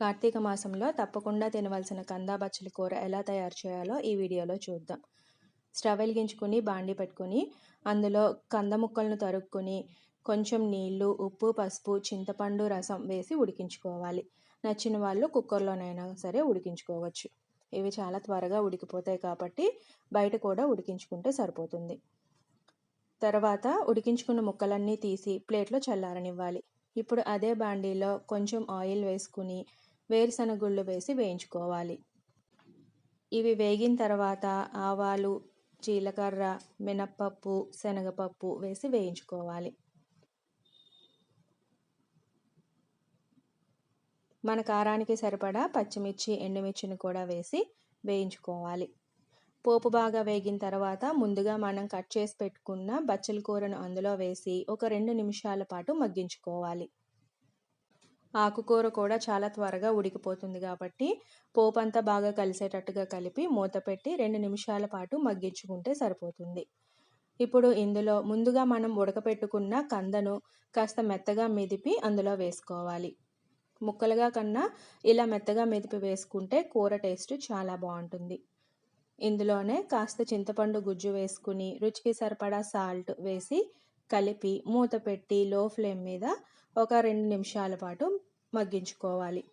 కార్తీక మాసంలో తప్పకుండా తినవలసిన కందాబచ్చలి కూర ఎలా తయారు చేయాలో ఈ వీడియోలో చూద్దాం. స్టవ్ వెలిగించుకుని బాండి పెట్టుకుని అందులో కంద ముక్కలను తరుక్కుని కొంచెం నీళ్ళు ఉప్పు పసుపు చింతపండు రసం వేసి ఉడికించుకోవాలి. నచ్చిన వాళ్ళు కుక్కర్లోనైనా సరే ఉడికించుకోవచ్చు. ఇవి చాలా త్వరగా ఉడికిపోతాయి కాబట్టి బయట కూడా ఉడికించుకుంటే సరిపోతుంది. తర్వాత ఉడికించుకున్న ముక్కలన్నీ తీసి ప్లేట్లో చల్లారనివ్వాలి. ఇప్పుడు అదే బాండీలో కొంచెం ఆయిల్ వేసుకుని వేరుశనగుళ్ళు వేసి వేయించుకోవాలి. ఇవి వేగిన తర్వాత ఆవాలు జీలకర్ర మినప్పప్పు శనగపప్పు వేసి వేయించుకోవాలి. మన కారానికి సరిపడా పచ్చిమిర్చి ఎండుమిర్చిని కూడా వేసి వేయించుకోవాలి. పోపు బాగా వేగిన తర్వాత ముందుగా మనం కట్ చేసి పెట్టుకున్న బచ్చల కూరను అందులో వేసి ఒక రెండు నిమిషాల పాటు మగ్గించుకోవాలి. ఆకుకూర కూడా చాలా త్వరగా ఉడికిపోతుంది కాబట్టి పోపు అంతా బాగా కలిసేటట్టుగా కలిపి మూత పెట్టి రెండు నిమిషాల పాటు మగ్గించుకుంటే సరిపోతుంది. ఇప్పుడు ఇందులో ముందుగా మనం ఉడకపెట్టుకున్న కందను కాస్త మెత్తగా మెదిపి అందులో వేసుకోవాలి. ముక్కలుగా కన్నా ఇలా మెత్తగా మెదిపి వేసుకుంటే కూర టేస్ట్ చాలా బాగుంటుంది. ఇందులోనే కాస్త చింతపండు గుజ్జు వేసుకుని రుచికి సరిపడా సాల్ట్ వేసి కలిపి మూత పెట్టి లో ఫ్లేమ్ మీద ఒక రెండు నిమిషాల పాటు మగ్గించుకోవాలి.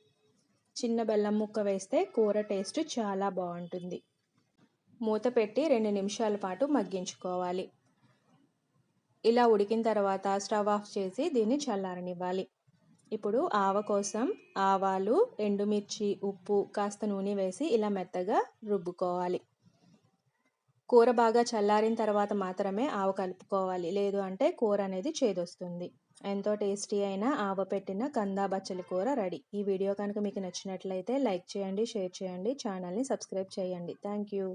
చిన్న బెల్లం ముక్క వేస్తే కూర టేస్ట్ చాలా బాగుంటుంది. మూత పెట్టి రెండు నిమిషాల పాటు మగ్గించుకోవాలి. ఇలా ఉడికిన తర్వాత స్టవ్ ఆఫ్ చేసి దీన్ని చల్లారనివ్వాలి. ఇప్పుడు ఆవ కోసం ఆవాలు ఎండుమిర్చి ఉప్పు కాస్త నూనె వేసి ఇలా మెత్తగా రుబ్బుకోవాలి. కూర బాగా చల్లారిన తర్వాత మాత్రమే ఆవ కలుపుకోవాలి. లేదు అంటే కూర అనేది చేదొస్తుంది. ఎంతో టేస్టీ అయిన ఆవ పెట్టిన కందా బచ్చలి కూర రెడీ. ఈ వీడియో కనుక మీకు నచ్చినట్లయితే లైక్ చేయండి షేర్ చేయండి ఛానల్ని సబ్స్క్రైబ్ చేయండి. Thank you